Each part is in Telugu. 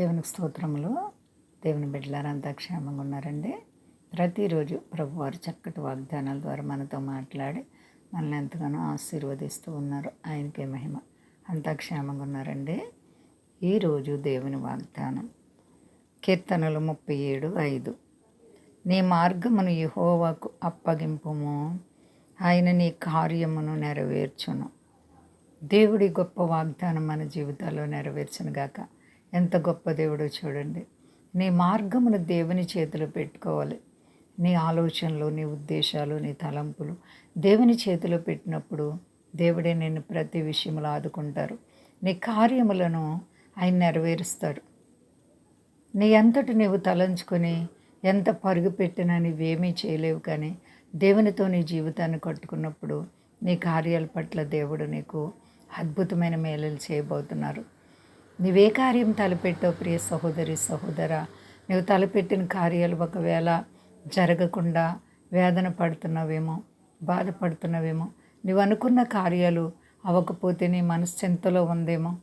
దేవునికి స్తోత్రములు దేవుని బిడ్డలారంతా క్షేమంగా ఉన్నారండి. ప్రతిరోజు ప్రభువారు చక్కటి వాగ్దానాల ద్వారా మనతో మాట్లాడి మనల్ని ఎంతగానో ఆశీర్వదిస్తూ ఉన్నారు. ఆయనకే మహిమ. అంతా క్షేమంగా ఉన్నారండి. ఈరోజు దేవుని వాగ్దానం. కీర్తనలు ముప్పై ఏడు ఐదు. నీ మార్గమును యహోవాకు అప్పగింపుము. ఆయన నీ కార్యమును నెరవేర్చును. దేవుడి గొప్ప వాగ్దానం మన జీవితాల్లో నెరవేర్చును గాక ఎంత గొప్ప దేవుడో చూడండి. నీ మార్గమును దేవుని చేతిలో పెట్టుకోవాలి. నీ ఆలోచనలు నీ ఉద్దేశాలు నీ తలంపులు దేవుని చేతిలో పెట్టినప్పుడు దేవుడే నిన్ను ప్రతి విషయంలో ఆదుకుంటారు. నీ కార్యములను ఆయన నెరవేరుస్తాడు నీ అంతటి నీవు తలంచుకొని ఎంత పరుగు పెట్టినా నీవేమీ చేయలేవు కానీ దేవునితో నీ జీవితాన్ని కట్టుకున్నప్పుడు నీ కార్యాల పట్ల దేవుడు నీకు అద్భుతమైన మేలలు చేయబోతున్నారు. నీవే కార్యం తలపెట్టో ప్రియ సహోదరి సహోదర. నువ్వు తలపెట్టిన కార్యాలు ఒకవేళ జరగకుండా వేదన పడుతున్నావేమో బాధపడుతున్నావేమో నువ్వు అనుకున్న కార్యాలు అవ్వకపోతే నీ మనశ్చింతలో ఉందేమో?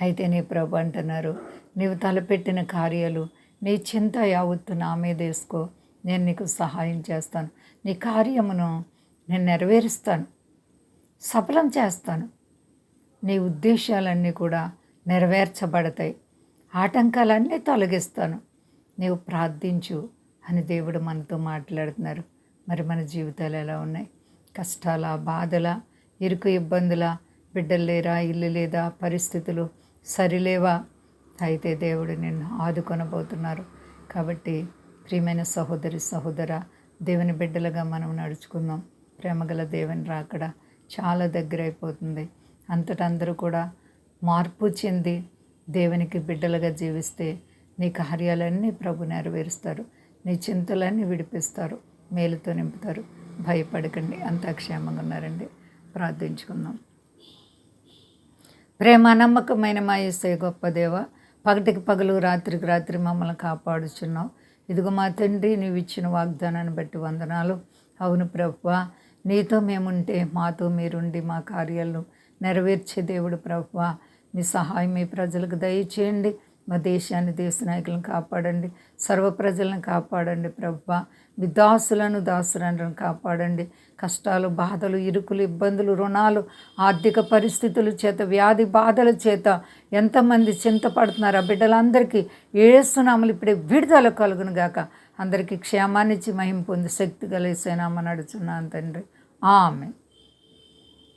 అయితే నీ ప్రభు అంటున్నారు నీవు తలపెట్టిన కార్యాలు నీ చింత యావత్తు నా మీద వేసుకో నేను నీకు సహాయం చేస్తాను. నీ కార్యమును నేను నెరవేరుస్తాను సఫలం చేస్తాను. నీ ఉద్దేశాలన్నీ కూడా నెరవేర్చబడతాయి. ఆటంకాలన్నీ తొలగిస్తాను. నీవు ప్రార్థించు అని దేవుడు మనతో మాట్లాడుతున్నారు. మరి మన జీవితాలు ఎలా ఉన్నాయి? కష్టాల బాధల ఇరుకు ఇబ్బందుల బిడ్డలు లేరా ఇల్లు లేదా పరిస్థితులు సరిలేవా? అయితే దేవుడు నిన్ను ఆదుకొనబోతున్నారు. కాబట్టి ప్రియమైన సహోదరి సహోదర దేవుని బిడ్డలుగా మనం నడుచుకుందాం. ప్రేమగల దేవుని రాకడ చాలా దగ్గర అయిపోతుంది అంతటందరూ కూడా మార్పు చెంది దేవునికి బిడ్డలుగా జీవిస్తే నీ కార్యాలన్నీ ప్రభు నెరవేరుస్తారు. నీ చింతలన్నీ విడిపిస్తారు. మేలుతో నింపుతారు. భయపడకండి. అంతా క్షేమంగా ఉన్నారండి. ప్రార్థించుకుందాం. ప్రేమ నమ్మకమైన మా ఏసే గొప్ప దేవ పగటికి పగలు రాత్రికి రాత్రి మమ్మల్ని కాపాడుచున్నావు. ఇదిగో మా తండ్రి నీవు ఇచ్చిన వాగ్దానాన్ని బట్టి వందనాలు. అవును ప్రభువా నీతో మేముంటే మాతో మీరుండి మా కార్యాలను నెరవేర్చే దేవుడు ప్రభువా మీ సహాయం మీ ప్రజలకు దయచేయండి. మా దేశాన్ని దేశ నాయకులను కాపాడండి. సర్వ ప్రజలను కాపాడండి ప్రభువా. మీ దాసులను దాసులను కాపాడండి. కష్టాలు బాధలు ఇరుకులు ఇబ్బందులు రుణాలు ఆర్థిక పరిస్థితుల చేత వ్యాధి బాధల చేత ఎంతమంది చింతపడుతున్నారు. ఆ బిడ్డలందరికీ ఏసునామలు ఇప్పుడే విడుదల కలుగును గాక అందరికీ క్షేమాన్నిచ్చి మహిం పొంది శక్తి కలిసేనామని నడుచున్నాను తండ్రి. ఆమె